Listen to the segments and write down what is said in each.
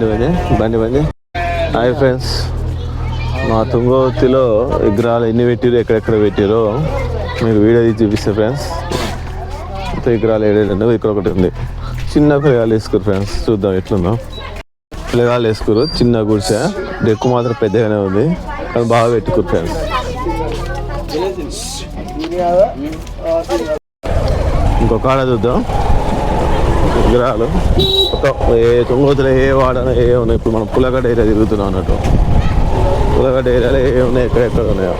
బండి బండి బండి బండి. Hi friends. మా తుంగవతిలో విగ్రహాలు ఎన్ని పెట్టిరో ఎక్కడెక్కడ పెట్టిరో మీకు వీడియో తీసి చూపిస్తే ఫ్రెండ్స్. విగ్రహాలు ఏడేడు ఇక్కడ ఒకటి ఉంది. చిన్న పిల్లగాలు వేసుకోరు ఫ్రెండ్స్. చూద్దాం ఎట్లుందో. పిల్లగాలు వేసుకోరు చిన్న గుడిసె. డెక్కు మాత్రం పెద్దగానే ఉంది. కానీ బాగా పెట్టుకోరు ఫ్రెండ్స్. ఇంకొక ఆడ చూద్దాం. విగ్రహాలు. మొత్తం ఏ తుంగోతులు ఏ వాడన ఏ ఉన్నాయి? ఇప్పుడు మనం పులగడ్డ ఏరియా తిరుగుతున్నాం అన్నట్టు. పులగడ్డ ఏరియాలో ఏ ఉన్నాయి? ఎక్కడెక్కడ ఉన్నాయో.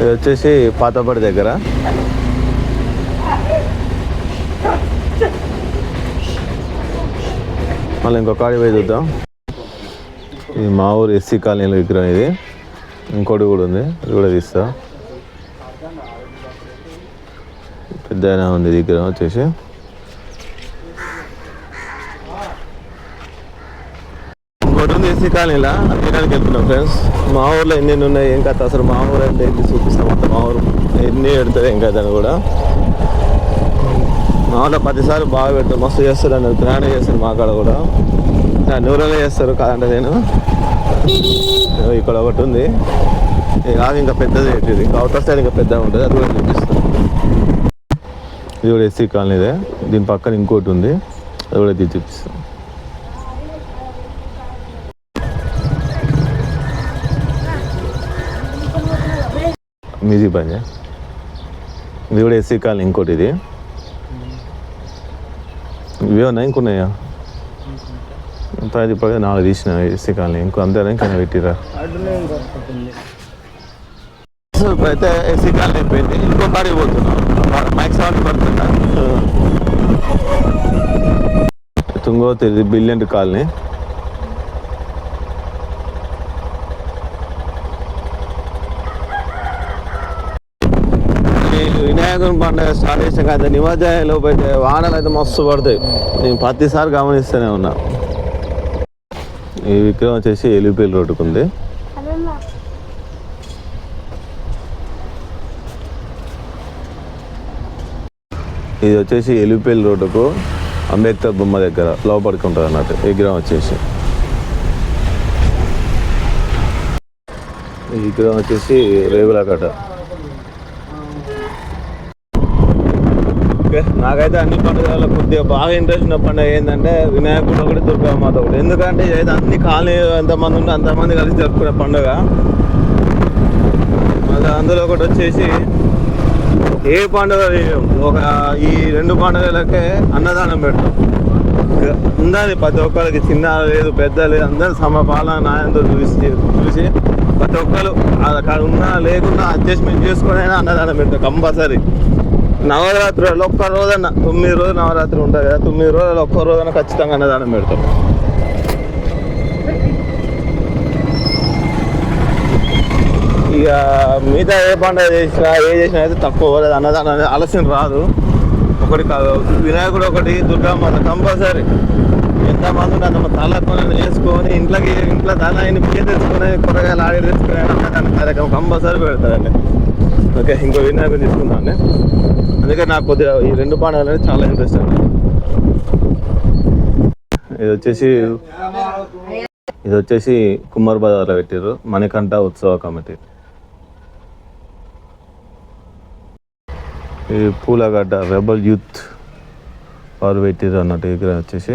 ఇది వచ్చేసి పాతపడి దగ్గర. మళ్ళీ ఇంకొక ఆడి పోయి చూద్దాం. ఇది మా ఊరు ఎస్సీ కాలనీలో విగ్రహం ఇది. ఇంకోటి కూడా ఉంది. అది కూడా తీస్తా. పెద్ద ఉంది దగ్గర వచ్చేసి. ఇంకోటి ఉంది ఎస్సీ వెళ్తున్నాం ఫ్రెండ్స్. మా ఊర్లో ఎన్ని ఉన్నాయి ఏం కథ అసలు? మా ఊరు అంటే ఏంటి? చూపిస్తాం అంత మా ఊరు. ఎన్ని పెడతారు ఏం కథ అని కూడా. మా ఊళ్ళో ప్రతిసారి బాగా పెడతారు. మస్తు చేస్తారు అన్నారు. గ్రాండ్ చేస్తారు మా కాడ కూడా. నూరలే చేస్తారు కాదంటే నేను. ఇక్కడ ఒకటి ఉంది. కాదు ఇంకా పెద్దది ఏంటిది? ఇంకా అవుటర్ సైడ్ ఇంకా పెద్దగా ఉంటుంది. అది కూడా చూపిస్తాను ఇది కూడా ఎస్సీ కాలనీదే దీని పక్కన ఇంకోటి ఉంది. అది కూడా తీసి చూపిస్తాను మ్యూజిక్ పని. ఇది కూడా ఎస్సీ కాలనీ ఇంకోటి ఇది. ఇవే ఉన్నాయి ఇంకున్నాయా? ఎంత ఇది ఇప్పుడు నాలుగు తీసిన ఎస్సీ కాలనీ. ఇంకో అంతేనా ఇంకా పెట్టిరా. అయితే ఎస్సీ కాలనీ అయిపోయింది ఇంకో కాడికి పోతున్నాం. మైక్ సౌండ్ తుంగోతి ఇది బిలియన్ కాలనీ. వినాయకుని పండుగ స్టార్ట్ చేసాం కదా నిమజ్జనంలో పోతే వానలు అయితే మస్తు పడతాయి. నేను ప్రతిసారి గమనిస్తూనే ఉన్నా. ఈ విగ్రహం వచ్చేసి ఎలిపేలు రోడ్డుకు ఉంది ఇది వచ్చేసి ఎలిపేలు రోడ్డుకు అంబేద్కర్ బొమ్మ దగ్గర లోపలికి ఉంటుంది అన్నట్టు విగ్రహం వచ్చేసి. ఈ విగ్రహం వచ్చేసి రేగులకట ఓకే నాకైతే అన్ని పండుగల కొద్దిగా బాగా ఇంట్రెస్ట్ ఉన్న పండుగ ఏంటంటే వినాయకుడు ఒకటి దుర్గామాత ఒకటి. ఎందుకంటే ఏదైతే అన్ని కాలనీ ఎంతమంది ఉంటే అంతమంది కలిసి జరుపుకునే పండుగ. మళ్ళీ అందులో ఒకటి వచ్చేసి ఏ పండుగ ఒక ఈ రెండు పండుగలకే అన్నదానం పెడతాం. ఇక ఉండాలి ప్రతి ఒక్కరికి చిన్న లేదు పెద్ద లేదు అందరు సమపాలన నాయంతో చూసి చూసి ప్రతి ఒక్కరు అక్కడ ఉన్నా లేకున్నా అడ్జస్ట్మెంట్ చేసుకొని అయినా అన్నదానం పెడతాం కంపల్సరీ. నవరాత్రులలో ఒక్క రోజన్న తొమ్మిది రోజులు నవరాత్రి ఉంటుంది కదా తొమ్మిది రోజులు ఒక్క రోజున ఖచ్చితంగా అన్నదానం పెడతాం. ఇక మిగతా ఏ పండుగ చేసినా ఏ చేసినా అయితే తక్కువ లేదు అన్నదానం అనేది ఆలస్యం రాదు. ఒకటి కాదు వినాయకుడు ఒకటి దుర్గామాత కంపల్సరీ. ఎంతమంది ఉంటే అంత తల వేసుకొని ఇంట్లోకి ఇంట్లో తల ఆయన బియ్యం తెచ్చుకొని కూరగాయలు ఆడి తెచ్చుకొని అన్నదానం కార్యక్రమం కంపల్సరీ పెడతారండి. ఓకే ఇంకో వినాయకుడు తీసుకున్నాను అందుకే నాకు కొద్దిగా ఈ రెండు పండుగలు అనేది చాలా ఇంట్రెస్ట్ అండి. ఇది వచ్చేసి ఇది వచ్చేసి కుమార్ బజార్లో పెట్టారు మణికంఠ ఉత్సవ కమిటీ. ఈ పూలగడ్డ రెబల్ యూత్ వారు పెట్టారు అన్నట్టు విగ్రహం వచ్చేసి.